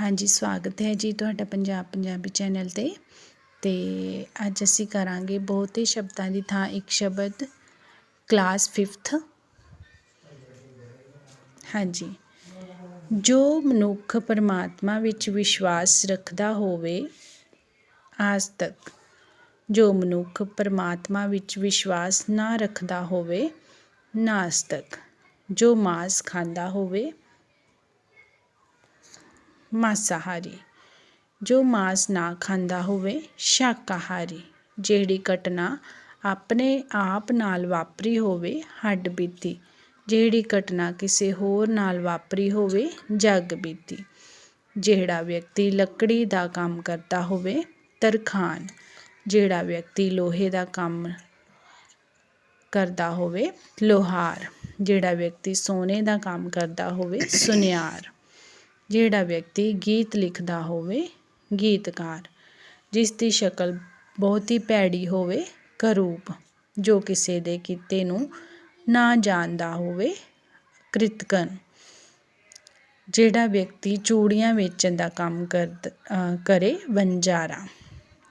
ਹਾਂਜੀ, ਸਵਾਗਤ ਹੈ ਜੀ ਤੁਹਾਡਾ ਪੰਜਾਬ ਪੰਜਾਬੀ ਚੈਨਲ 'ਤੇ। ਤੇ ਅੱਜ ਅਸੀਂ ਕਰਾਂਗੇ ਬਹੁਤੇ ਸ਼ਬਦਾਂ ਦੀ ਥਾਂ ਇੱਕ ਸ਼ਬਦ, ਕਲਾਸ 5th ਹਾਂਜੀ। ਜੋ ਮਨੁੱਖ ਪਰਮਾਤਮਾ ਵਿੱਚ ਵਿਸ਼ਵਾਸ ਰੱਖਦਾ ਹੋਵੇ, ਆਜ ਤੱਕ ਜੋ ਮਨੁੱਖ ਪਰਮਾਤਮਾ ਵਿੱਚ ਵਿਸ਼ਵਾਸ ਨਾ ਰੱਖਦਾ ਹੋਵੇ ਨਾਸਤਕ ਜੋ ਮਾਸ ਖਾਂਦਾ ਹੋਵੇ ਮਾਸਾਹਾਰੀ। ਜੋ ਮਾਸ ਨਾ ਖਾਂਦਾ ਹੋਵੇ, ਸ਼ਾਕਾਹਾਰੀ। ਜਿਹੜੀ ਘਟਨਾ ਆਪਣੇ ਆਪ ਨਾਲ ਵਾਪਰੀ ਹੋਵੇ, ਹੱਡ ਬੀਤੀ। ਜਿਹੜੀ ਘਟਨਾ ਕਿਸੇ ਹੋਰ ਨਾਲ ਵਾਪਰੀ ਹੋਵੇ, ਜਗ ਬੀਤੀ। ਜਿਹੜਾ ਵਿਅਕਤੀ ਲੱਕੜੀ ਦਾ ਕੰਮ ਕਰਦਾ ਹੋਵੇ, ਤਰਖਾਨ। ਜਿਹੜਾ ਵਿਅਕਤੀ ਲੋਹੇ ਦਾ ਕੰਮ ਕਰਦਾ ਹੋਵੇ, ਲੋਹਾਰ। ਜਿਹੜਾ ਵਿਅਕਤੀ ਸੋਨੇ ਦਾ ਕੰਮ ਕਰਦਾ ਹੋਵੇ, ਸੁਨਿਆਰ। ਜਿਹੜਾ ਵਿਅਕਤੀ ਗੀਤ ਲਿਖਦਾ ਹੋਵੇ, ਗੀਤਕਾਰ, ਜਿਸ ਦੀ ਸ਼ਕਲ ਬਹੁਤ ਹੀ ਭੈੜੀ ਹੋਵੇ, ਕਰੂਪ, ਜੋ ਕਿਸੇ ਦੇ ਕਿੱਤੇ ਨੂੰ ਨਾ ਜਾਣਦਾ ਹੋਵੇ, ਕ੍ਰਿਤਕਨ। ਜਿਹੜਾ ਵਿਅਕਤੀ ਚੂੜੀਆਂ ਵੇਚਣ ਦਾ ਕੰਮ ਕਰੇ ਵੰਜਾਰਾ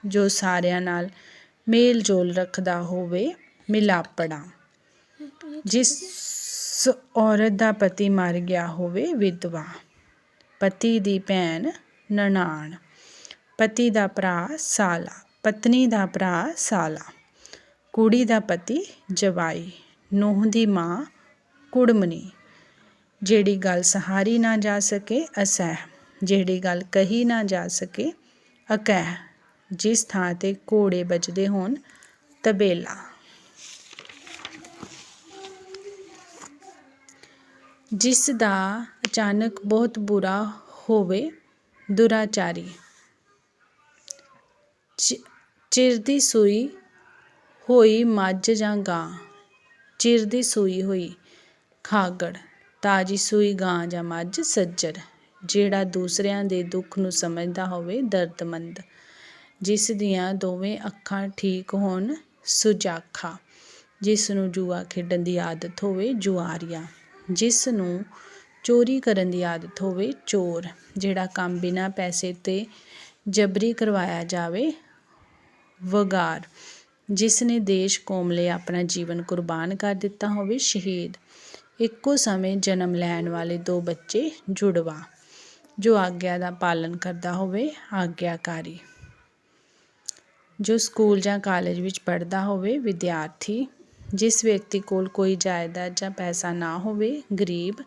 ਜੋ ਸਾਰਿਆਂ ਨਾਲ ਮੇਲ ਜੋਲ ਰੱਖਦਾ ਹੋਵੇ, ਮਿਲਾਪੜਾ, ਜਿਸ ਔਰਤ ਦਾ ਪਤੀ ਮਰ ਗਿਆ ਹੋਵੇ, ਵਿਧਵਾ। ਪਤੀ ਦੀ ਭੈਣ ਨਨਾਣ, ਪਤੀ ਦਾ ਭਰਾ ਸਾਲਾ, ਪਤਨੀ ਦਾ ਭਰਾ ਸਾਲਾ, ਕੁੜੀ ਦਾ ਪਤੀ ਜਵਾਈ, ਨੂੰਹ ਦੀ ਮਾਂ ਕੁੜਮਣੀ। ਜਿਹੜੀ ਗੱਲ ਸਹਾਰੀ ਨਾ ਜਾ ਸਕੇ, ਅਸਹਿ। ਜਿਹੜੀ ਗੱਲ ਕਹੀ ਨਾ ਜਾ ਸਕੇ, ਅਕਹਿ। ਜਿਸ ਥਾਂ ਤੇ ਘੋੜੇ ਵੱਜਦੇ ਹੋਣ, ਤਬੇਲਾ। ਜਿਸ ਦਾ ਅਚਾਨਕ ਬਹੁਤ ਬੁਰਾ ਹੋਵੇ, ਦੁਰਾਚਾਰੀ। ਚਿਰਦੀ ਸੂਈ ਹੋਈ ਮੱਝ ਜਾਂ ਗਾਂ। ਚਿਰਦੀ ਸੂਈ ਹੋਈ ਖਾਗੜ, ਤਾਜੀ ਸੂਈ ਗਾਂ ਜਾਂ ਮੱਝ ਸੱਜਰ, ਜਿਹੜਾ ਦੂਸਰਿਆਂ ਦੇ ਦੁੱਖ ਨੂੰ ਸਮਝਦਾ ਹੋਵੇ ਦਰਦਮੰਦ। ਜਿਸ ਦੀਆਂ ਦੋਵੇਂ ਅੱਖਾਂ ਠੀਕ ਹੋਣ ਸੁਜਾਖਾ, ਜਿਸ ਨੂੰ ਜੂਆ ਖੇਡਣ ਦੀ ਆਦਤ ਹੋਵੇ ਜੁਆਰੀਆ। ਜਿਸ ਨੂੰ ਚੋਰੀ ਕਰਨ ਦੀ ਆਦਤ ਹੋਵੇ, ਚੋਰ, ਜਿਹੜਾ ਕੰਮ ਬਿਨਾਂ ਪੈਸੇ ਤੇ ਜਬਰੀ ਕਰਵਾਇਆ ਜਾਵੇ, ਵਗਾਰ, ਜਿਸ ਨੇ ਦੇਸ਼ ਕੌਮ ਲਈ ਆਪਣਾ ਜੀਵਨ ਕੁਰਬਾਨ ਕਰ ਦਿੱਤਾ ਹੋਵੇ, ਸ਼ਹੀਦ, ਇੱਕੋ ਸਮੇਂ ਜਨਮ ਲੈਣ ਵਾਲੇ ਦੋ ਬੱਚੇ ਜੁੜਵਾ, ਜੋ ਆਗਿਆ ਦਾ ਪਾਲਨ ਕਰਦਾ ਹੋਵੇ, ਆਗਿਆਕਾਰੀ, ਜੋ ਸਕੂਲ ਜਾਂ ਕਾਲਜ ਵਿੱਚ ਪੜ੍ਹਦਾ ਹੋਵੇ, ਵਿਦਿਆਰਥੀ ਜਿਸ ਵਿਅਕਤੀ ਕੋਲ ਕੋਈ ਜਾਇਦਾਦ ਜਾਂ ਪੈਸਾ ਨਾ ਹੋਵੇ, ਗਰੀਬ,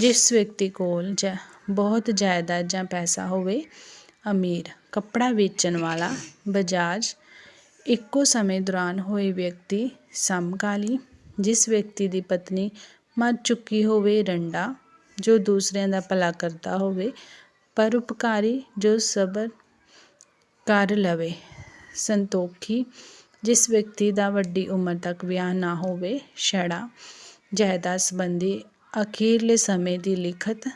ਜਿਸ ਵਿਅਕਤੀ ਕੋਲ ਬਹੁਤ ਜਾਇਦਾਦ ਜਾਂ ਪੈਸਾ ਹੋਵੇ, ਅਮੀਰ, ਕੱਪੜਾ ਵੇਚਣ ਵਾਲਾ, ਬਜਾਜ, ਇੱਕੋ ਸਮੇਂ ਦੌਰਾਨ ਹੋਏ ਵਿਅਕਤੀ ਸਮਕਾਲੀ, ਜਿਸ ਵਿਅਕਤੀ ਦੀ ਪਤਨੀ ਮਰ ਚੁੱਕੀ ਹੋਵੇ, ਰੰਡਾ, ਜੋ ਦੂਸਰਿਆਂ ਦਾ ਭਲਾ ਕਰਦਾ ਹੋਵੇ ਪਰਉਪਕਾਰੀ ਜੋ ਸਬਰ ਕਰ ਲਵੇ, ਸੰਤੋਖੀ ਜਿਸ ਵਿਅਕਤੀ ਦਾ ਵੱਡੀ ਉਮਰ ਤੱਕ ਵਿਆਹ ਨਾ ਹੋਵੇ ਛੜਾ ਜਾਇਦਾਦ ਸੰਬੰਧੀ ਅਖੀਰਲੇ ਸਮੇਂ ਦੀ ਲਿਖਤ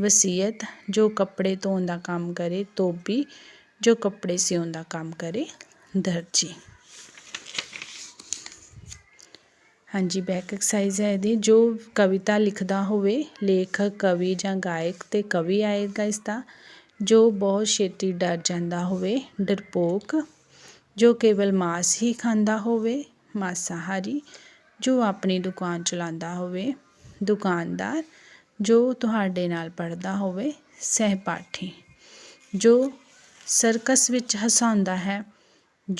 ਵਸੀਅਤ, ਜੋ ਕੱਪੜੇ ਧੋਣ ਦਾ ਕੰਮ ਕਰੇ, ਧੋਬੀ, ਜੋ ਕੱਪੜੇ ਸਿਉਣ ਦਾ ਕੰਮ ਕਰੇ, ਦਰਜੀ। ਹਾਂਜੀ, ਬੈਕ ਐਕਸਰਸਾਈਜ਼ ਹੈ ਇਹਦੀ। ਜੋ ਕਵਿਤਾ ਲਿਖਦਾ ਹੋਵੇ, ਲੇਖਕ, ਕਵੀ ਜਾਂ ਗਾਇਕ ਤੇ ਕਵੀ ਆਏਗਾ ਇਸ ਦਾ ਜੋ ਬਹੁਤ ਛੇਤੀ ਡਰ ਜਾਂਦਾ ਹੋਵੇ, ਡਰਪੋਕ ਜੋ ਕੇਵਲ ਮਾਸ ਹੀ ਖਾਂਦਾ ਹੋਵੇ, ਮਾਸਾਹਾਰੀ ਜੋ ਆਪਣੀ ਦੁਕਾਨ ਚਲਾਉਂਦਾ ਹੋਵੇ, ਦੁਕਾਨਦਾਰ ਜੋ ਤੁਹਾਡੇ ਨਾਲ ਪੜ੍ਹਦਾ ਹੋਵੇ, ਸਹਿਪਾਠੀ ਜੋ ਸਰਕਸ ਵਿੱਚ ਹਸਾਉਂਦਾ ਹੈ